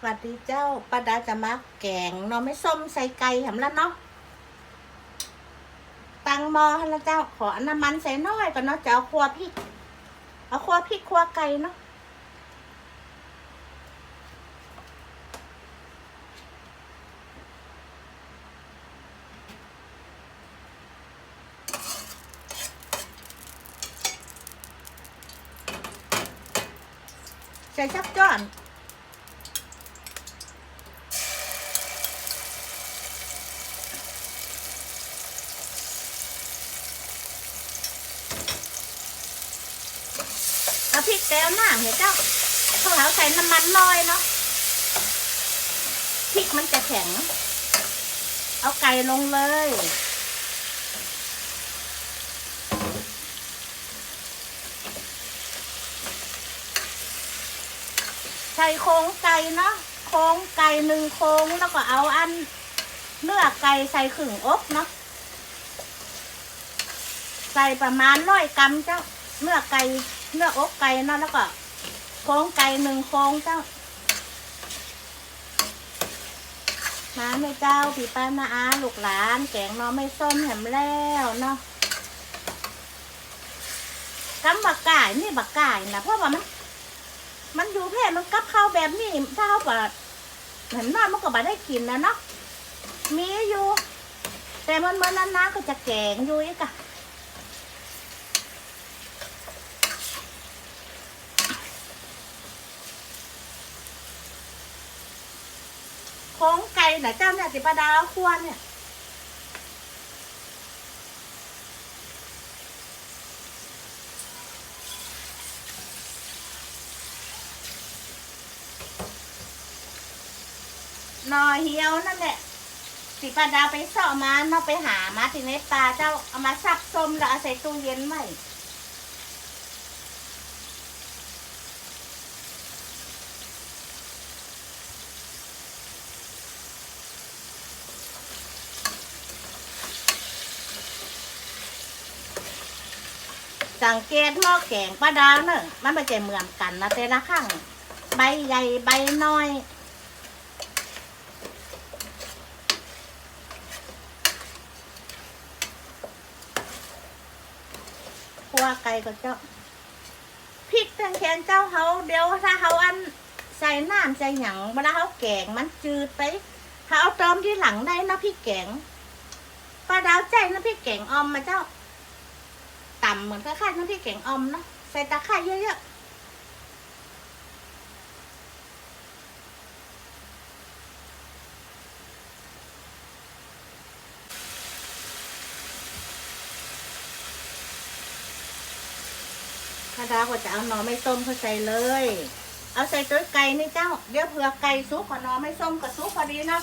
สวัสดีเจ้าป้าดาจะมาแกงเนาะไม่ส้มใส่ไก่หำแล้วเนาะ ตังมอให้แล้วเจ้า ขอน้ำมันใส่น้อยก่อนเนาะจะเอาครัวพริก เอาครัวพริกครัวไก่เนาะใส่ชักจ้อน เอาพริกแก้วหน้า เห็นเจ้าเขาเอาใส่น้ำมันน้อยเนาะพริกมันจะแข็ง เอาไก่ลงเลย ใส่โครงไก่เนาะโครงไก่หนึ่งโครงแล้วก็เอาอันเนื้อไก่ใส่ขึงอกเนาะใส่ประมาณร้อยกรัมเจ้าเนื้อไก่เนื้ออกไก่เนาะแล้วก็ โครงไก่หนึ่งโครงเจ้า มาแม่เจ้าพี่ป้านาอาลูกหลาน แกงเนาะไม่ส้มแหมแล้วเนาะกำบักก่นี่บักก่นะเพราะว่ามัน มันอยู่แพร่มันกับข้าวแบบนี้ถ้าเขาแบบเห็นน้อยมันก็บ่ได้กินนะเนาะมีอยู่ แต่มันเมื่อนานๆก็จะแกงอยู่อีกอะ โค้งไก่นะเจ้าเนี่ยสิปลาดาวควเนี่ยนอเหี่ยวนั่นแหละสิปลาดาวไปเสาะมาเนาะไปหามาถึงในปลาเจ้าเอามาซับส้มแล้วเอาใส่ตู้เย็นไว้ สังเกตหม้อแกงปลาดาวเนอะมันไม่ใช่เหมือนกันนะแต่ละข้างใบใหญ่ใบน้อย คั่วไก่ก็เจ้าพริกแทนเจ้าเขาเดี๋ยวถ้าเขาอันใส่น้ำใส่หยังเวลาเขาแกงมันจืดไปเขาเอาเติมที่หลังได้นะพริกแกงปลาดาวใจนะพริกแกงออมมาเจ้า ต่ำเหมือนคล้ายๆน้ำพริกแกงอมเนาะใส่ตะไคร้เยอะๆปลาดาวก็จะเอาหน่อไม่ส้มเข้าใส่เลย เอาใส่ตัวไก่นี่เจ้า เดี๋ยวเผื่อไก่ซุกกับหน่อไม่ส้มกับซุกพอดีเนาะ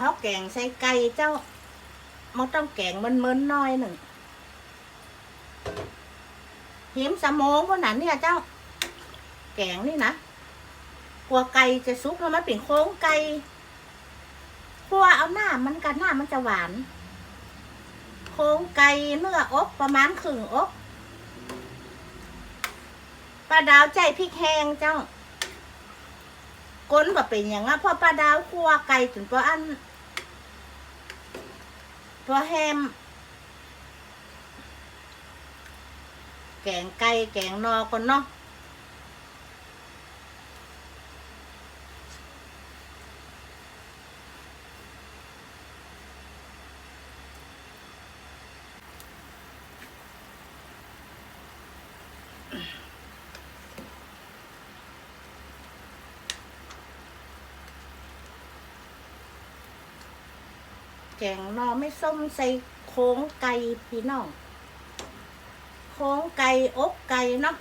เขาแกงใส่ไก่เจ้ามันต้องแกงมันเมินๆน้อยหนึ่งหิมสมองพวกนั้นเนี่ยเจ้า แกงนี่นะกลัวไก่จะซุกแล้วมันเป็นโค้งไก่กลัวเอาหน้ามันกันหน้ามันจะหวาน โค้งไก่เนื้ออกประมาณครึ่งอกปลาดาวใจพริกแห้งเจ้าก้นแบบเป็นอย่างงั้นเพราะปลาดาวคั่วไก่ถึงตัวอัน ตัวแฮม แกงไก่แกงนอก่อนเนาะ แกงนอไม่ส้มใส่โค้งไก่พี่น้องโค้งไก่อกไก่เนาะ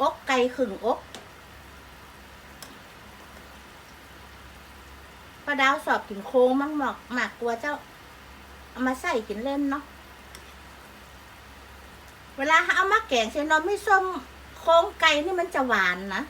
อกไก่ขึงอกป้าดาวสอบกินโค้งมั่งหมอกหมากกลัวเจ้าเอามาใส่กินเล่นเนาะเวลาเอามาแกงใส่นมไม่ส้มโค้งไก่นี่มันจะหวานนะ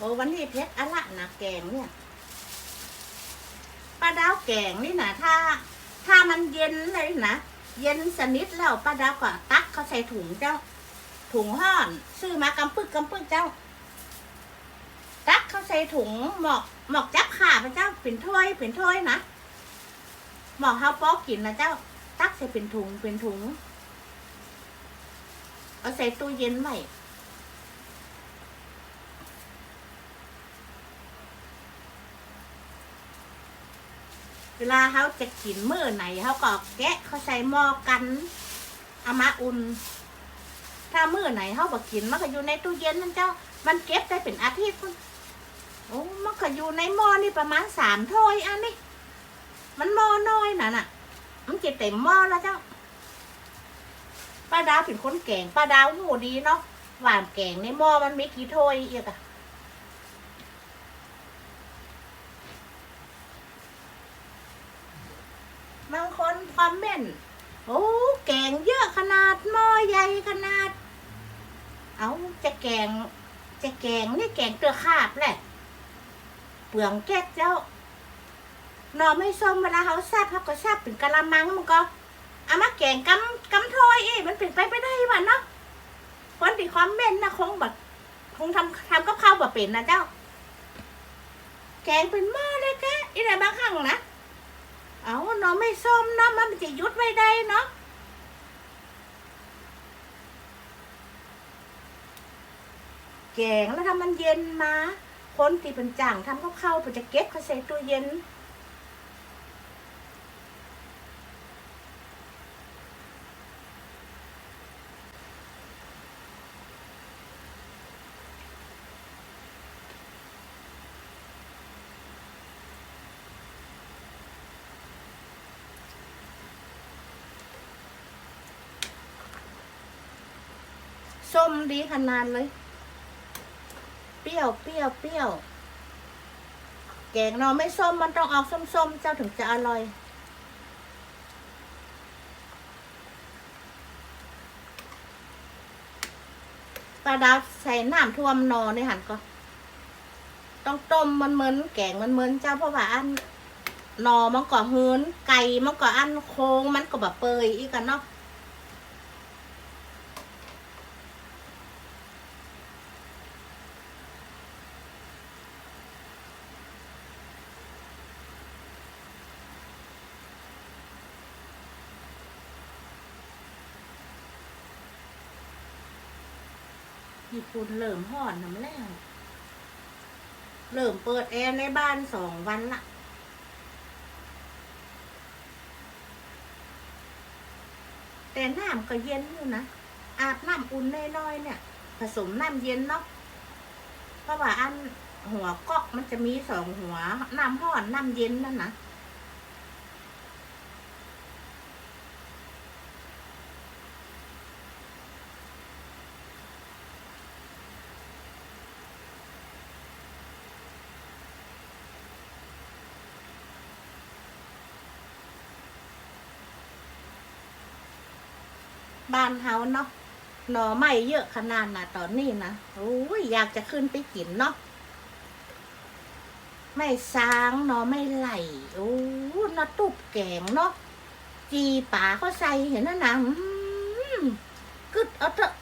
โอ้วันนี้เพชรอะละนะแกงเนี่ยปลาดาวแกงนี่นะถ้า ถ้ามันเย็นเลยนะเย็นสนิทแล้วปลาดาวก็ตักเขาใส่ถุงเจ้า ถุงห่อนซื้อมากำปึกกำปึกเจ้า ตักเขาใส่ถุงหมอกหมอกจับขาพระเจ้าเป็นถ้วยเป็นถ้วยนะหมอกเฮาปอกกินนะเจ้า ตักใส่เป็นถุงเป็นถุงเอาใส่ตู้เย็นไว้ เวลาเขาจะกินมื้อไหนเขาก็แกะเขาใส่หม้อกันเอามาอุ่น ถ้ามื้อไหนเขาบอกกินมันก็อยู่ในตู้เย็นนั่นเจ้า มันเก็บได้เป็นอาทิตย์โอ้มันก็อยู่ในหม้อนี่ประมาณสามถ้วยอันนี้มันหม้อน้อยน่ะน่ะ มันจะเต็มหม้อแล้วเจ้าป้าดาวเป็นคนแกงป้าดาวหูดีเนาะหวานแกงในหม้อมันไมีกี่ถ้วยอีกอะ บางคนคอมเมนต์โอ้แกงเยอะขนาดหม้อใหญ่ขนาด เอาจะแกง จะแกงนี่แกงเกลือคาบแหละเปลืองแก๊กเจ้าหน่อไม่ส้มเวลาเขาแซ่บเขาก็แซ่บเป็นกะละมังมันก็เอามาแกงกำกำถ้อยเอ้มันเป็นไปไม่ได้วะเนาะคนที่คอมเมนต์นะคงแบบคงทำทำกับข้าวแบบเป็นนะเจ้า แกงเป็นหม้อเลยแกอีไหนบางครั้งนะ เอาเนาะไม่ส้มเนาะมันจะยุดไว้ได้เนาะแกงแล้วทำมันเย็นมา คนที่เป็นจ่างทำกับข้าวไปจะเก็บเขาใส่ตู้เย็น ส้มดีขนาดเลย เปรี้ยวเปรี้ยวเปรี้ยวแกงเราไม่ส้มมันต้องออกส้มๆ เจ้าถึงจะอร่อย ปลาดาวใส่น้ำท่วมนอนี่หันก็ ต้องต้มมันเหมือนแกงมันเหมือนเจ้าเพราะว่าอันนอมันก็เฮืนไก่มันก็อันโค้งมันก็แบบเปยอีกกันเนาะ ญี่ปุ่นเริ่มห่อนน้ำแล้วเริ่มเปิดแอร์ในบ้านสองวันละแต่น้ำก็เย็นอยู่นะ อาบน้ำอุ่นน้อยๆเนี่ย ผสมน้ำเย็นเนาะเพราะว่าอันหัวก๊อกมันจะมีสองหัว น้ำห่อนน้ำเย็นนั่นนะ บ้านเฮาเนาะหน่อไม้เยอะขนาดน่ะ ตอนนี้นะโอ้ยอยากจะขึ้นไปกินเนาะไม่ซางหน่อไม่ไหลโอ้หน่อตุบแกงเนาะจีป่าเขาใส่เห็นนั่นนะอื้อหือกึดเอาเถอะ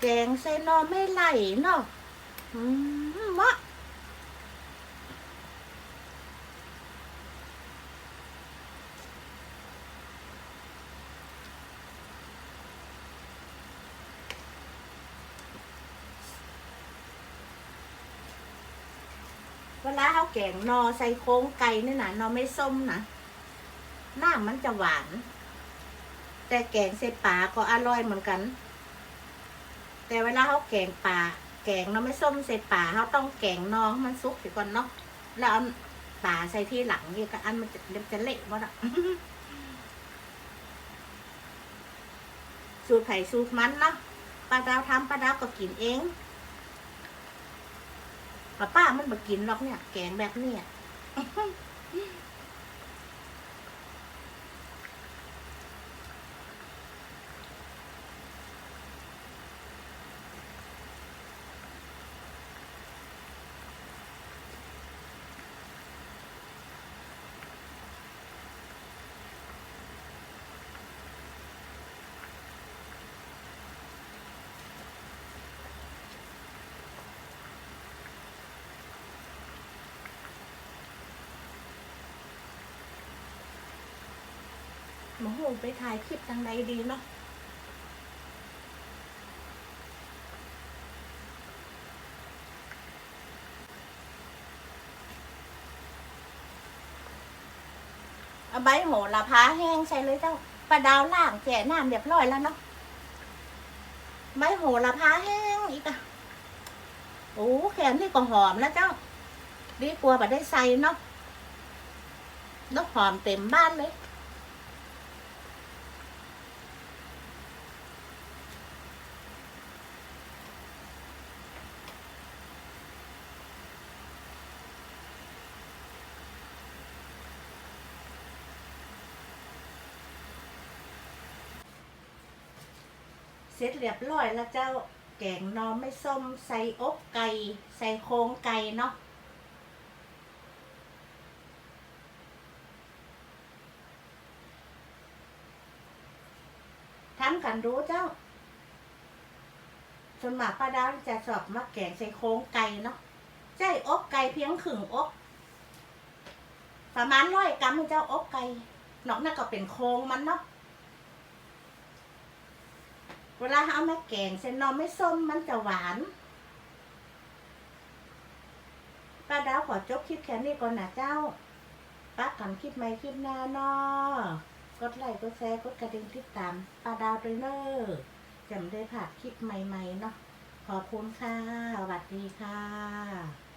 แกงใส่หน่อไม่ไหลเนาะอืมมะ เวลาเขาแกงนอใส่โค้งไก่นี่นะนอไม่ส้มนะหน้ามันจะหวาน แต่แกงใส่ปลาก็อร่อยเหมือนกัน แต่เวลาเขาแกงปลาแกงนอไม่ส้มใส่ปลาเขาต้องแกงนอให้มันสุกเดี๋ยวก่อนเนาะแล้วเอาปลาใส่ที่หลังนี่ก็อันมันจะจะเละหมดอะสูตรไผ่สูตรมันเนาะป้าดาวทำป้าดาวก็กินเอง ป้ามันมากินหรอกเนี่ย แกงแบบเนี้ย หมาโหไปถ่ายคลิปทางใดดีเนาะเอาใบโหระพาแห้งใส่เลยเจ้าปลาดาวล่างแก่น้ำเรียบร้อยแล้วเนาะใบโหระพาแห้งอีกอะโอ้แค่นี้ก็หอมแล้วเจ้าดีกว่าแบบได้ใส่เนาะแล้วหอมเต็มบ้านเลย สร็จเรียบร้อยแล้วเจ้าแกงนอไม่ส้มใส่อกไก่ ใส่โครงไก่เนาะทำกันรู้เจ้าส่วนมากป้าดาวจะชอบมาแกงใส่โครงไก่เนาะใช่อกไก่เพียงขึงอก ประมาณร้อยกรัมเจ้าอกไก่นอกนั้นก็เป็นโครงมันเนาะ เวลาเอามาแกงเส้นนอไม่ส้มมันจะหวานป้าดาวขอจบคลิปแค่นี้ก่อนนะเจ้าป้ากันคลิปใหม่คลิปหน้าเนอกดไลค์กดแชร์กดกระดิ่งติดตามป้าดาวด้วยเนอจำได้ผ่านคลิปใหม่ๆเนาะขอบคุณค่ะสวัสดีค่ะ